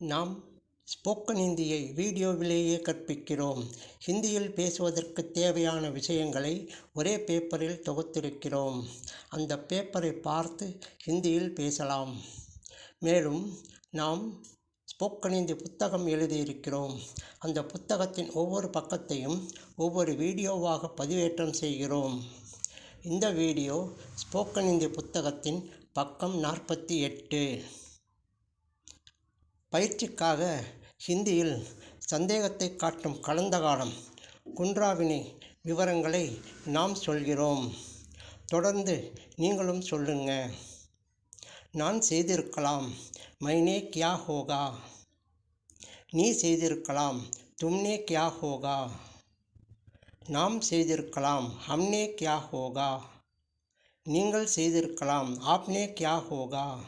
நாம் ஸ்போக்கன் ஹிந்தியை வீடியோவிலேயே கற்பிக்கிறோம். ஹிந்தியில் பேசுவதற்கு தேவையான விஷயங்களை ஒரே பேப்பரில் தொகுத்திருக்கிறோம். அந்த பேப்பரை பார்த்து ஹிந்தியில் பேசலாம். மேலும் நாம் ஸ்போக்கன் ஹிந்தி புத்தகம் எழுதியிருக்கிறோம். அந்த புத்தகத்தின் ஒவ்வொரு பக்கத்தையும் ஒவ்வொரு வீடியோவாக பதிவேற்றம் செய்கிறோம். இந்த வீடியோ ஸ்போக்கன் ஹிந்தி புத்தகத்தின் பக்கம் நாற்பத்தி எட்டு. பயிற்சிக்காக ஹிந்தியில் சந்தேகத்தை காட்டும் கடந்த காலம் குன்றாவினை விவரங்களை நாம் சொல்கிறோம். தொடர்ந்து நீங்களும் சொல்லுங்க. நான் செய்திருக்கலாம். மைனே கியா ஹோகா? நீ செய்திருக்கலாம். தும்னே கியா ஹோகா? நாம் செய்திருக்கலாம். ஹம்னே கியா ஹோகா? நீங்கள் செய்திருக்கலாம். ஆப்னே கியா ஹோகா?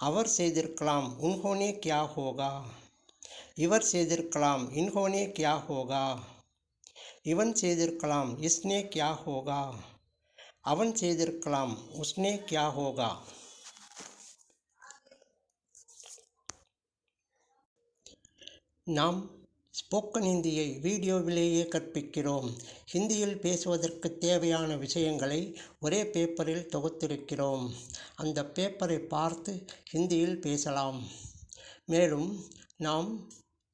அவர் செய்திருக்கலாம். உன்ஹோனே கியா ஹோகா? இவர் செய்திருக்கலாம். இன்ஹோனே கியா ஹோகா? இவன் செய்திருக்கலாம். இஸ்னே கியா ஹோகா? அவன் செய்திருக்கலாம். உஸ்னே கியா ஹோகா? நாம் ஸ்போக்கன் ஹிந்தியை வீடியோவிலேயே கற்பிக்கிறோம். ஹிந்தியில் பேசுவதற்கு தேவையான விஷயங்களை ஒரே பேப்பரில் தொகுத்திருக்கிறோம். அந்த பேப்பரை பார்த்து ஹிந்தியில் பேசலாம். மேலும் நாம்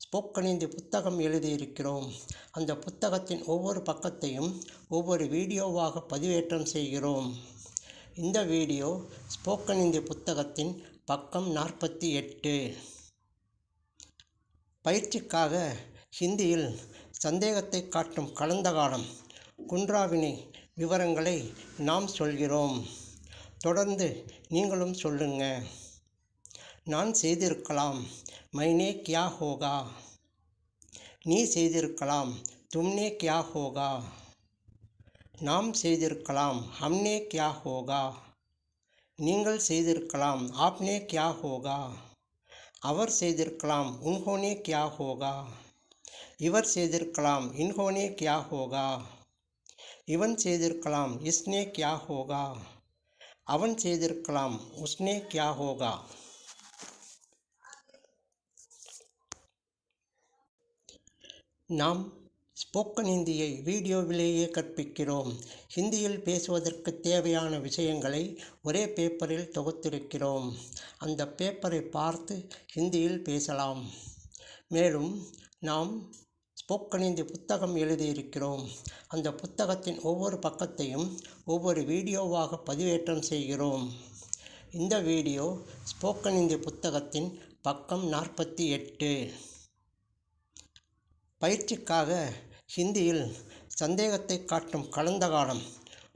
ஸ்போக்கன் ஹிந்தி புத்தகம் எழுதியிருக்கிறோம். அந்த புத்தகத்தின் ஒவ்வொரு பக்கத்தையும் ஒவ்வொரு வீடியோவாக பதிவேற்றம் செய்கிறோம். இந்த வீடியோ ஸ்போக்கன் ஹிந்தி புத்தகத்தின் பக்கம் நாற்பத்தி எட்டு. பயிற்சிக்காக ஹிந்தியில் சந்தேகத்தை காட்டும் கடந்த காலம் குன்றாவினை விவரங்களை நாம் சொல்கிறோம். தொடர்ந்து நீங்களும் சொல்லுங்க. நான் செய்திருக்கலாம். மைனே கியா ஹோகா. நீ செய்திருக்கலாம். தும்னே கியா ஹோகா. நாம் செய்திருக்கலாம். ஹம்னே கியா ஹோகா. நீங்கள் செய்திருக்கலாம். ஆப்னே கியா ஹோகா. அவர் செய்திருக்கலாம். உன்ஹோனே கியா ஹோகா. இவர் செய்திருக்கலாம். இன்ஹோனே கியா ஹோகா? இவன் செய்திருக்கலாம். இஸ்னே கியா ஹோகா? அவன் செய்திருக்கலாம். உஸ்னே கியா ஹோகா? நாம் ஸ்போக்கன் ஹிந்தியை வீடியோவிலேயே கற்பிக்கிறோம். ஹிந்தியில் பேசுவதற்கு தேவையான விஷயங்களை ஒரே பேப்பரில் தொகுத்திருக்கிறோம். அந்த பேப்பரை பார்த்து ஹிந்தியில் பேசலாம். மேலும் நாம் ஸ்போக்கனிந்து புத்தகம் எழுதியிருக்கிறோம். அந்த புத்தகத்தின் ஒவ்வொரு பக்கத்தையும் ஒவ்வொரு வீடியோவாக பதிவேற்றம் செய்கிறோம். இந்த வீடியோ ஸ்போக்கனிந்தி புத்தகத்தின் பக்கம் நாற்பத்தி எட்டு. பயிற்சிக்காக ஹிந்தியில் சந்தேகத்தை காட்டும் கலந்த காலம்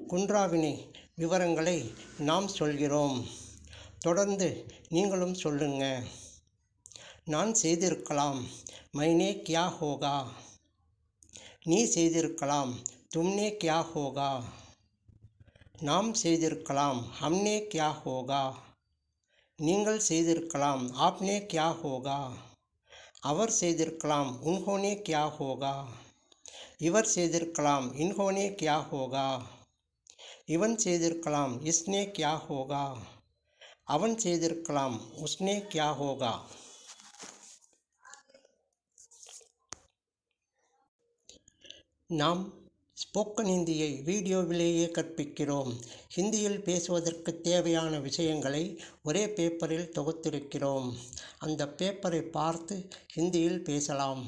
குன்றாவினை விவரங்களை நாம் சொல்கிறோம். தொடர்ந்து நீங்களும் சொல்லுங்க. நான் செய்திருக்கலாம். மைனே கியா ஹோகா? நீ செய்திருக்கலாம் தும்னே கியா ஹோகா? நாம் செய்திருக்கலாம் ஹம்னே கியா ஹோகா? நீங்கள் செய்திருக்கலாம் ஆப்னே கியா ஹோகா? அவர் செய்திருக்கலாம் உன்ஹோனே கியா ஹோகா? இவர் செய்திருக்கலாம் இன்ஹோனே கியா ஹோகா? இவன் செய்திருக்கலாம் இஸ்னே கியா ஹோகா? அவன் செய்திருக்கலாம் உஸ்னே கியா ஹோகா? நாம் ஸ்போக்கன் ஹிந்தியை வீடியோவிலேயே கற்பிக்கிறோம். ஹிந்தியில் பேசுவதற்கு தேவையான விஷயங்களை ஒரே பேப்பரில் தொகுத்திருக்கிறோம். அந்த பேப்பரை பார்த்து ஹிந்தியில் பேசலாம்.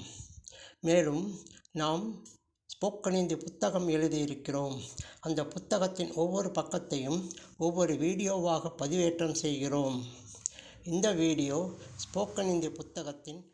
மேலும் நாம் ஸ்போக்கன் ஹிந்தி புத்தகம் எழுதியிருக்கிறோம். அந்த புத்தகத்தின் ஒவ்வொரு பக்கத்தையும் ஒவ்வொரு வீடியோவாக பதிவேற்றம் செய்கிறோம். இந்த வீடியோ ஸ்போக்கன் ஹிந்தி புத்தகத்தின்